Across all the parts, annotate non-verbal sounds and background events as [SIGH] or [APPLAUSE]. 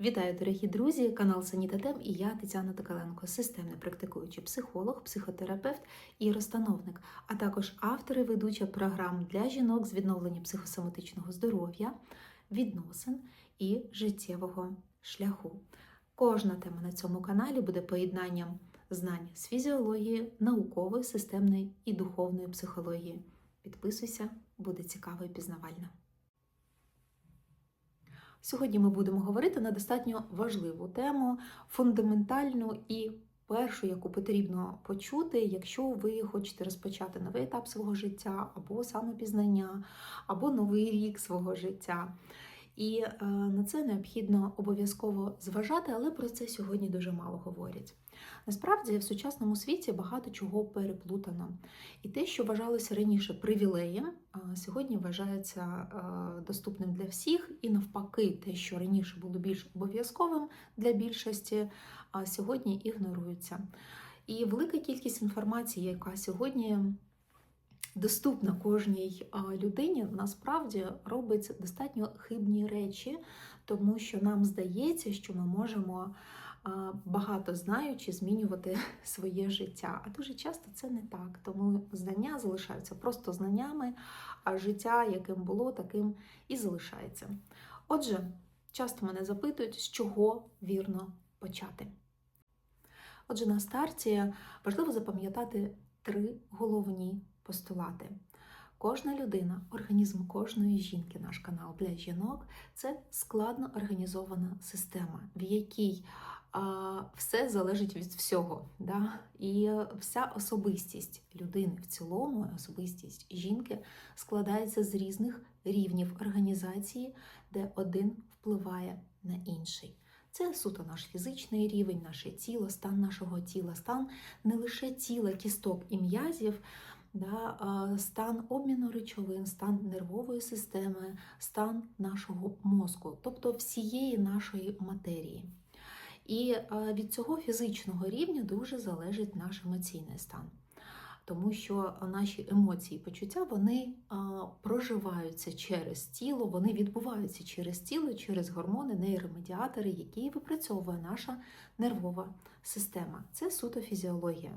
Вітаю, дорогі друзі! Канал Санітатем і я Тетяна Токаленко, системний практикуючий психолог, психотерапевт і розстановник, а також автор і ведуча програм для жінок з відновлення психосоматичного здоров'я, відносин і життєвого шляху. Кожна тема на цьому каналі буде поєднанням знань з фізіології, наукової, системної і духовної психології. Підписуйся, буде цікаво і пізнавально. Сьогодні ми будемо говорити на достатньо важливу тему, фундаментальну і першу, яку потрібно почути, якщо ви хочете розпочати новий етап свого життя, або самопізнання, або новий рік свого життя. І е, на це необхідно обов'язково зважати, але про це сьогодні дуже мало говорять. Насправді в сучасному світі багато чого переплутано. І те, що вважалося раніше привілеєм, сьогодні вважається доступним для всіх, і навпаки, те, що раніше було більш обов'язковим для більшості, сьогодні ігнорується. І велика кількість інформації, яка сьогодні доступна кожній людині, насправді робить достатньо хибні речі, тому що нам здається, що ми можемо багато знаючи змінювати [LAUGHS] своє життя. А дуже часто це не так. Тому знання залишаються просто знаннями, а життя, яким було, таким і залишається. Отже, часто мене запитують, з чого вірно почати. Отже, на старті важливо запам'ятати три головні постулати. Кожна людина, організм кожної жінки, наш канал для жінок це складно організована система, в якій все залежить від всього. Да? І вся особистість людини в цілому, особистість жінки складається з різних рівнів організації, де один впливає на інший. Це суто наш фізичний рівень, наше тіло, стан нашого тіла, стан не лише тіла, кісток і м'язів, да, стан обміну речовин, стан нервової системи, стан нашого мозку, тобто всієї нашої матерії. І від цього фізичного рівня дуже залежить наш емоційний стан. Тому що наші емоції і почуття вони а, проживаються через тіло, вони відбуваються через тіло, через гормони, нейромедіатори, які випрацьовує наша нервова система. Це суто фізіологія.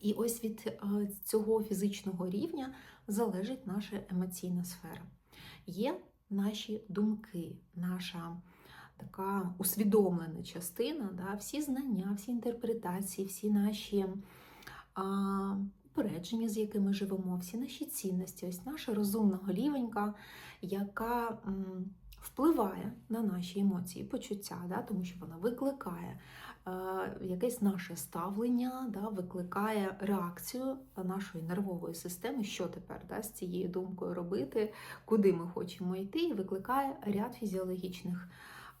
І ось від а, цього фізичного рівня залежить наша емоційна сфера. Є наші думки, наша така усвідомлена частина, да, всі знання, всі інтерпретації, всі наші упередження, з якими живемо, всі наші цінності, ось наша розумна голівенька, яка впливає на наші емоції, почуття, да, тому що вона викликає е, якесь наше ставлення, да, викликає реакцію нашої нервової системи, що тепер да, з цією думкою робити, куди ми хочемо йти, і викликає ряд фізіологічних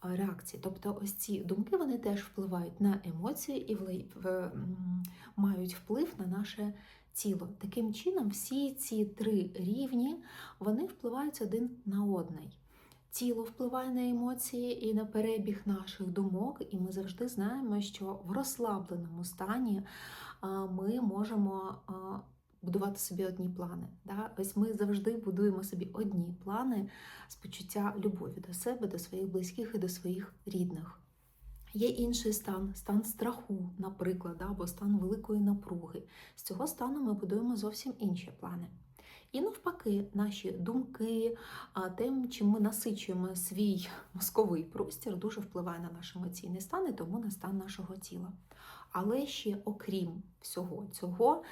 реакції. Тобто ось ці думки вони теж впливають на емоції і мають вплив на наше тіло. Таким чином, всі ці три рівні вони впливають один на одний. Тіло впливає на емоції і на перебіг наших думок, і ми завжди знаємо, що в розслабленому стані ми можемо будувати собі одні плани. Да? Ось ми завжди будуємо собі одні плани з почуття любові до себе, до своїх близьких і до своїх рідних. Є інший стан, стан страху, наприклад, або стан великої напруги. З цього стану ми будуємо зовсім інші плани. І навпаки, наші думки, тим, чим ми насичуємо свій мозковий простір, дуже впливає на наш емоційний стан і тому на стан нашого тіла. Але ще, окрім всього цього,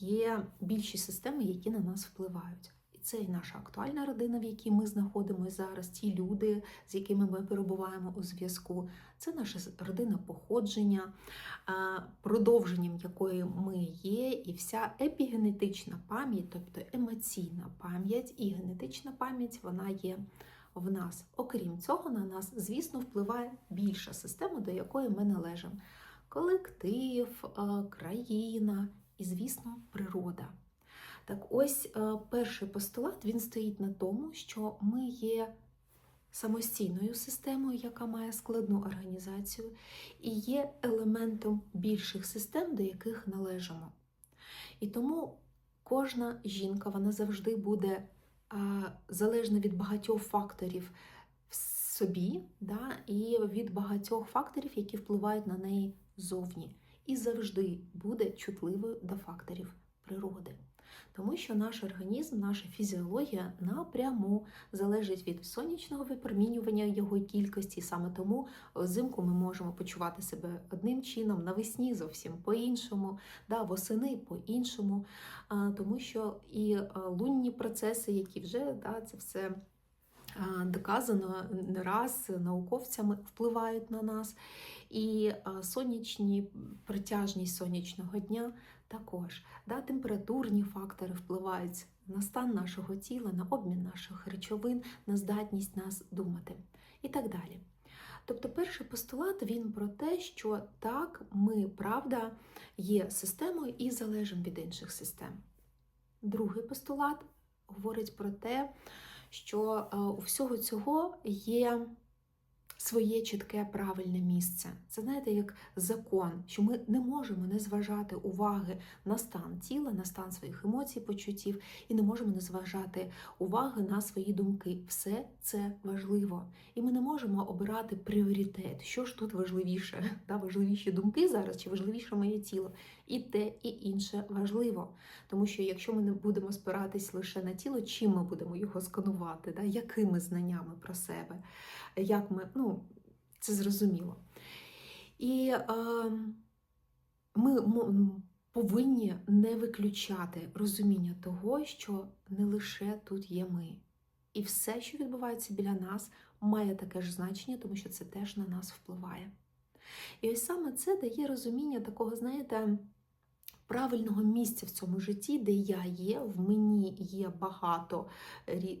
є більші системи, які на нас впливають. І це і наша актуальна родина, в якій ми знаходимося зараз, ті люди, з якими ми перебуваємо у зв'язку. Це наша родина походження, продовженням якої ми є, і вся епігенетична пам'ять, тобто емоційна пам'ять і генетична пам'ять, вона є в нас. Окрім цього, на нас, звісно, впливає більша система, до якої ми належимо. Колектив, країна і, звісно, природа. Так ось е, перший постулат він стоїть на тому, що ми є самостійною системою, яка має складну організацію, і є елементом більших систем, до яких належимо. І тому кожна жінка вона завжди буде залежна від багатьох факторів в собі да, і від багатьох факторів, які впливають на неї зовні. І завжди буде чутливою до факторів природи. Тому що наш організм, наша фізіологія напряму залежить від сонячного випромінювання його кількості. Саме тому взимку ми можемо почувати себе одним чином, навесні зовсім по-іншому, да, восени по-іншому. Тому що і лунні процеси, які вже да, це все доказано не раз науковцями впливають на нас. І сонячні притяжність сонячного дня також. Да, температурні фактори впливають на стан нашого тіла, на обмін наших речовин, на здатність нас думати і так далі. Тобто, перший постулат він про те, що так, ми, правда, є системою і залежимо від інших систем. Другий постулат говорить про те, що е, у всього цього є своє чітке правильне місце. Це знаєте, як закон, що ми не можемо не зважати уваги на стан тіла, на стан своїх емоцій, почуттів, і не можемо не зважати уваги на свої думки. Все це важливо. І ми не можемо обирати пріоритет. Що ж тут важливіше? Да, важливіші думки зараз чи важливіше моє тіло? І те, і інше важливо. Тому що якщо ми не будемо спиратись лише на тіло, чим ми будемо його сканувати, да? якими знаннями про себе, як ми, ну, це зрозуміло. І е, ми повинні не виключати розуміння того, що не лише тут є ми. І все, що відбувається біля нас, має таке ж значення, тому що це теж на нас впливає. І ось саме це дає розуміння такого, знаєте, правильного місця в цьому житті, де я є, в мені є багато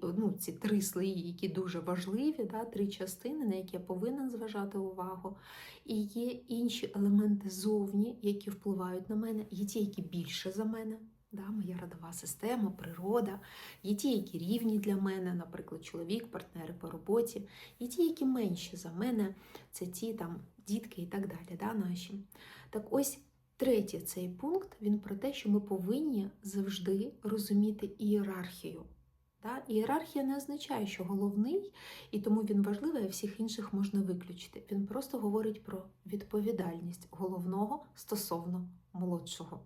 ну, ці три слої, які дуже важливі, да, три частини, на які я повинен зважати увагу. І є інші елементи зовні, які впливають на мене, є ті, які більше за мене. Да, Моя родова система, природа, є ті, які рівні для мене, наприклад, чоловік, партнери по роботі, є ті, які менші за мене, це ті там дітки і так далі, да, наші. Так ось Третє, цей пункт він про те, що ми повинні завжди розуміти ієрархію. Да? Ієрархія не означає, що головний, і тому він важливий, а всіх інших можна виключити. Він просто говорить про відповідальність головного стосовно молодшого.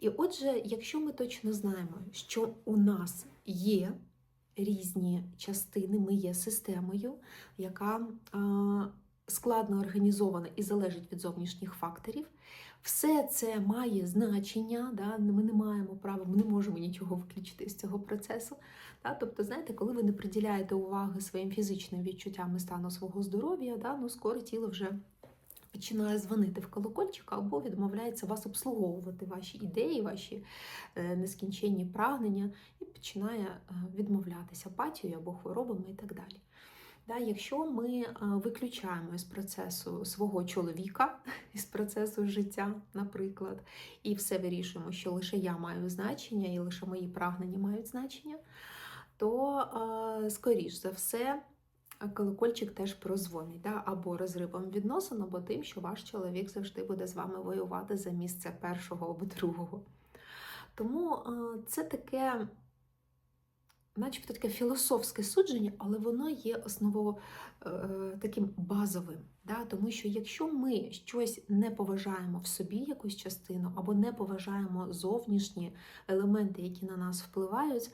І отже, якщо ми точно знаємо, що у нас є різні частини, ми є системою, яка складно організована і залежить від зовнішніх факторів. Все це має значення, да? ми не маємо права, ми не можемо нічого виключити з цього процесу. Да? Тобто, знаєте, коли ви не приділяєте уваги своїм фізичним відчуттям і стану свого здоров'я, да? ну скоро тіло вже починає дзвонити в колокольчик або відмовляється вас обслуговувати ваші ідеї, ваші е, нескінченні прагнення, і починає е, відмовлятися апатією або хворобами і так далі. Да, Якщо ми е, виключаємо із процесу свого чоловіка, [LAUGHS] із процесу життя, наприклад, і все вирішуємо, що лише я маю значення і лише мої прагнення мають значення, то, е, скоріш за все, колокольчик теж прозвонить, да? або розривом відносин, або тим, що ваш чоловік завжди буде з вами воювати за місце першого або другого. Тому е, це таке начебто таке філософське судження, але воно є основово е, таким базовим. Да? Тому що якщо ми щось не поважаємо в собі, якусь частину, або не поважаємо зовнішні елементи, які на нас впливають,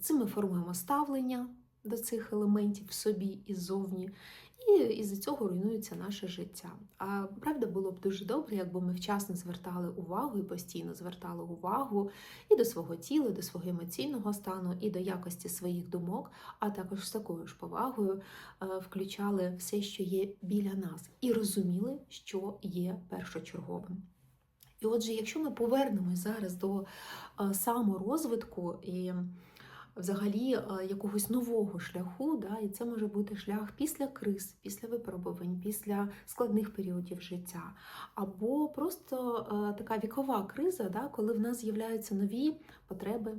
цим ми формуємо ставлення до цих елементів в собі і ззовні і із-за цього руйнується наше життя. А правда було б дуже добре, якби ми вчасно звертали увагу і постійно звертали увагу і до свого тіла, і до свого емоційного стану, і до якості своїх думок, а також з такою ж повагою е, включали все, що є біля нас, і розуміли, що є першочерговим. І отже, якщо ми повернемось зараз до е, саморозвитку і взагалі е, якогось нового шляху, да, і це може бути шлях після криз, після випробувань, після складних періодів життя, або просто е, така вікова криза, да, коли в нас з'являються нові потреби,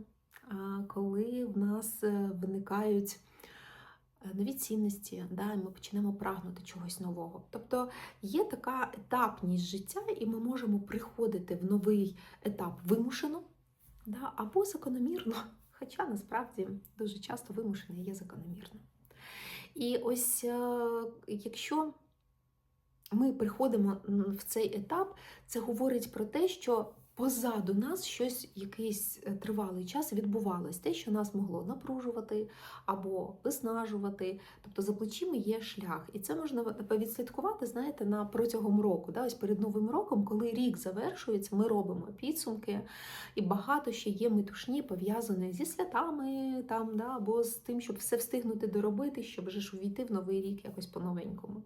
коли в нас е, виникають. Нові цінності, да, і ми почнемо прагнути чогось нового. Тобто є така етапність життя, і ми можемо приходити в новий етап вимушено, да, або закономірно, Хоча насправді дуже часто вимушене є закономірно. І ось е, якщо ми приходимо в цей етап, це говорить про те, що позаду нас щось якийсь е, тривалий час відбувалось, те, що нас могло напружувати або виснажувати. Тобто за плечима є шлях. І це можна відслідкувати, знаєте, на протягом року. Да? Ось перед новим роком, коли рік завершується, ми робимо підсумки, і багато ще є метушні пов'язані зі святами там, да? або з тим, щоб все встигнути доробити, щоб вже ж увійти в новий рік якось по-новенькому.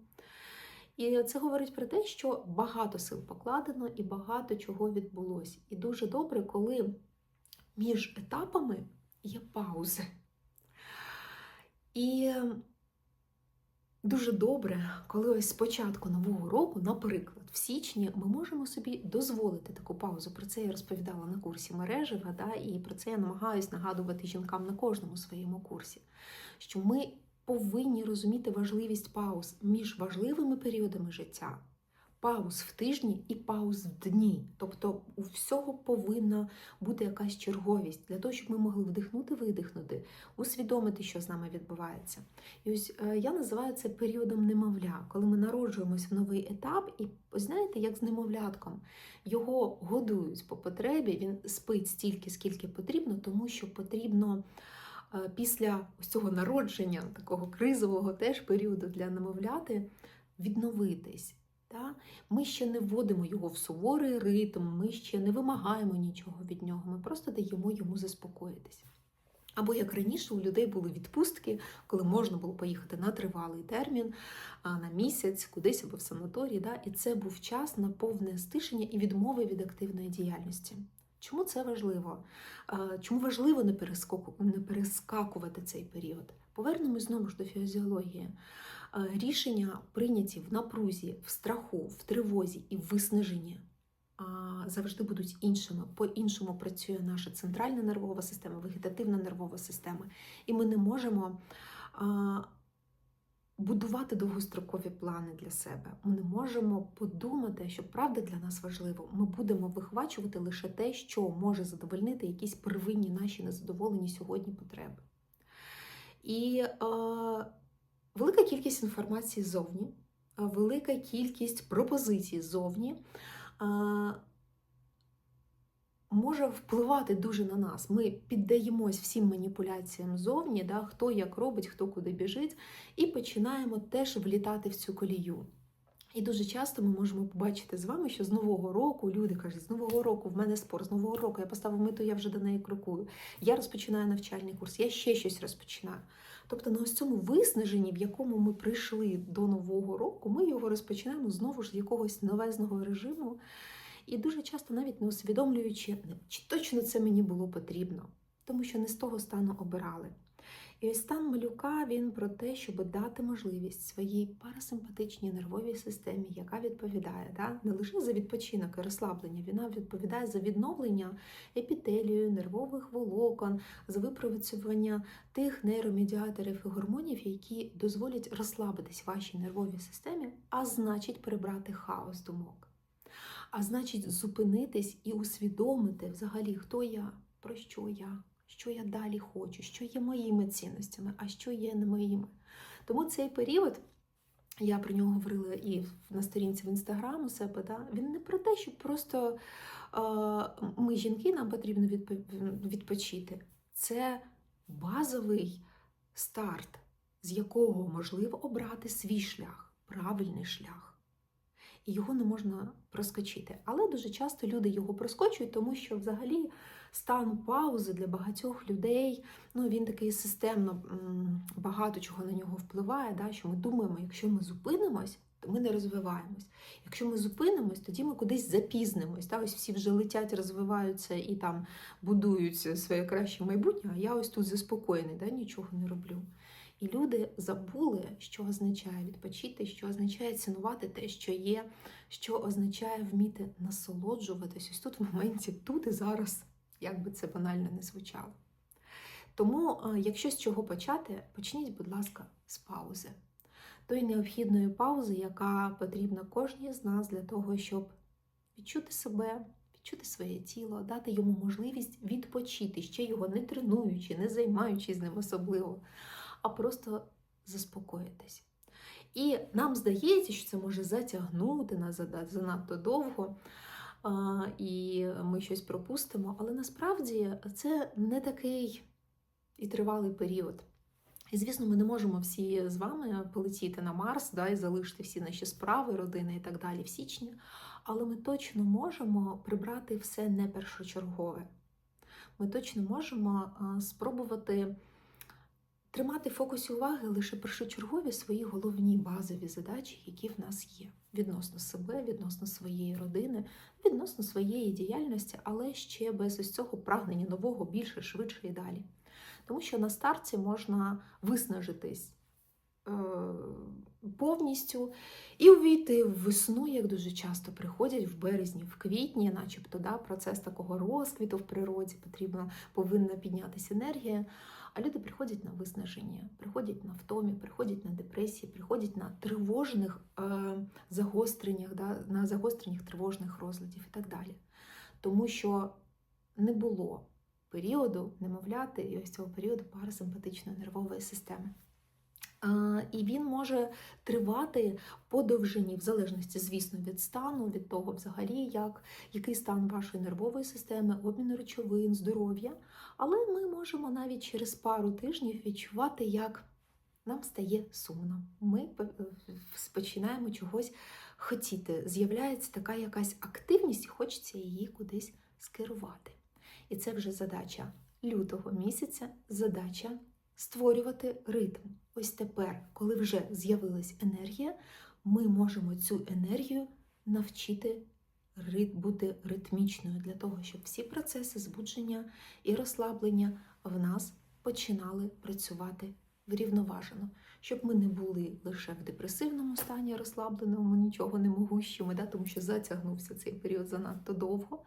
І це говорить про те, що багато сил покладено і багато чого відбулося. І дуже добре, коли між етапами є паузи. І дуже добре, коли ось з початку нового року, наприклад, в січні, ми можемо собі дозволити таку паузу. Про це я розповідала на курсі мережева, да, і про це я намагаюсь нагадувати жінкам на кожному своєму курсі. Що ми повинні розуміти важливість пауз між важливими періодами життя, пауз в тижні і пауз в дні. Тобто у всього повинна бути якась черговість для того, щоб ми могли вдихнути, видихнути, усвідомити, що з нами відбувається. І ось е, я називаю це періодом немовля, коли ми народжуємося в новий етап, і знаєте, як з немовлятком, його годують по потребі, він спить стільки, скільки потрібно, тому що потрібно. Е, після ось цього народження, такого кризового теж періоду для немовляти, відновитись. Ми ще не вводимо його в суворий ритм, ми ще не вимагаємо нічого від нього, ми просто даємо йому заспокоїтись. Або як раніше у людей були відпустки, коли можна було поїхати на тривалий термін, на місяць, кудись або в санаторії. Да? І це був час на повне стишення і відмови від активної діяльності. Чому це важливо? Чому важливо не перескакувати цей період? Повернемось знову ж до фізіології. Рішення прийняті в напрузі, в страху, в тривозі і в виснаженні завжди будуть іншими. По-іншому працює наша центральна нервова система, вегетативна нервова система. І ми не можемо будувати довгострокові плани для себе. Ми не можемо подумати, що правда для нас важливо. Ми будемо вихвачувати лише те, що може задовольнити якісь первинні наші незадоволені сьогодні потреби. І е, велика кількість інформації ззовні, велика кількість пропозицій ззовні. Е, може впливати дуже на нас. Ми піддаємось всім маніпуляціям зовні, да, хто як робить, хто куди біжить, і починаємо теж влітати в цю колію. І дуже часто ми можемо побачити з вами, що з нового року люди кажуть, з нового року в мене спор, з нового року я поставив миту, я вже до неї крокую. Я розпочинаю навчальний курс, я ще щось розпочинаю. Тобто на ось цьому виснаженні, в якому ми прийшли до нового року, ми його розпочинаємо знову ж з якогось новезного режиму. І дуже часто навіть не усвідомлюючи, чи точно це мені було потрібно, тому що не з того стану обирали. І ось стан малюка він про те, щоб дати можливість своїй парасимпатичній нервовій системі, яка відповідає да, не лише за відпочинок і розслаблення, вона відповідає за відновлення епітелію, нервових волокон, за випрацювання тих нейромедіаторів і гормонів, які дозволять розслабитись вашій нервовій системі, а значить прибрати хаос думок а значить, зупинитись і усвідомити взагалі, хто я, про що я, що я далі хочу, що є моїми цінностями, а що є не моїми. Тому цей період. Я про нього говорила і на сторінці в інстаграм у себе. Да? Він не про те, щоб просто е, ми, жінки, нам потрібно відпочити. Це базовий старт, з якого можливо обрати свій шлях, правильний шлях і його не можна проскочити. Але дуже часто люди його проскочують, тому що взагалі стан паузи для багатьох людей ну він такий системно багато чого на нього впливає. да, Що ми думаємо, якщо ми зупинимось, ми не розвиваємось. Якщо ми зупинимось, тоді ми кудись запізнимось. Да? Ось всі вже летять, розвиваються і там будують своє краще майбутнє, а я ось тут заспокоєний, да? нічого не роблю. І люди забули, що означає відпочити, що означає цінувати те, що є, що означає вміти насолоджуватись ось тут в моменті, тут і зараз, як би це банально не звучало. Тому, е, якщо з чого почати, почніть, будь ласка, з паузи. Тої необхідної паузи, яка потрібна кожній з нас для того, щоб відчути себе, відчути своє тіло, дати йому можливість відпочити, ще його не тренуючи, не займаючись з ним особливо а просто заспокоїтись. І нам здається, що це може затягнути нас занадто довго, і ми щось пропустимо, але насправді це не такий і тривалий період. І, звісно, ми не можемо всі з вами полетіти на Марс да, і залишити всі наші справи, родини і так далі в січні. Але ми точно можемо прибрати все не першочергове. Ми точно можемо спробувати тримати в фокусі уваги лише першочергові свої головні базові задачі, які в нас є відносно себе, відносно своєї родини, відносно своєї діяльності, але ще без ось цього прагнення нового більше, швидше і далі. Тому що на старті можна виснажитись е, повністю і увійти в весну, як дуже часто приходять в березні, в квітні, начебто да, процес такого розквіту в природі, потрібно, повинна піднятися енергія. А люди приходять на виснаження, приходять на втомі, приходять на депресії, приходять на тривожних е, загостреннях, да, на загостреннях тривожних розладів і так далі. Тому що не було періоду немовляти і ось цього періоду парасимпатичної нервової системи. А, І він може тривати по довжині, в залежності, звісно, від стану, від того, взагалі, як, який стан вашої нервової системи, обміну речовин, здоров'я. Але ми можемо навіть через пару тижнів відчувати, як нам стає сумно. Ми п- починаємо чогось хотіти. З'являється така якась активність, і хочеться її кудись скерувати. І це вже задача лютого місяця, задача створювати ритм. Ось тепер, коли вже з'явилась енергія, ми можемо цю енергію навчити бути ритмічною для того, щоб всі процеси збудження і розслаблення в нас починали працювати врівноважено, щоб ми не були лише в депресивному стані, розслабленому, нічого не могущими, да, тому що затягнувся цей період занадто довго,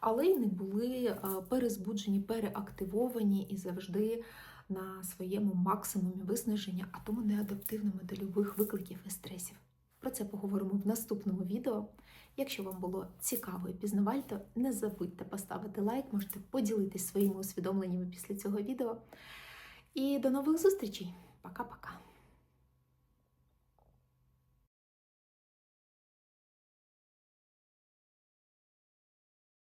але й не були перезбуджені, переактивовані і завжди на своєму максимумі виснаження, а тому неадаптивними до любих викликів і стресів. Про це поговоримо в наступному відео. Якщо вам було цікаво і пізнавальто, не забудьте поставити лайк, можете поділитись своїми усвідомленнями після цього відео. І до нових зустрічей! Пока-пока!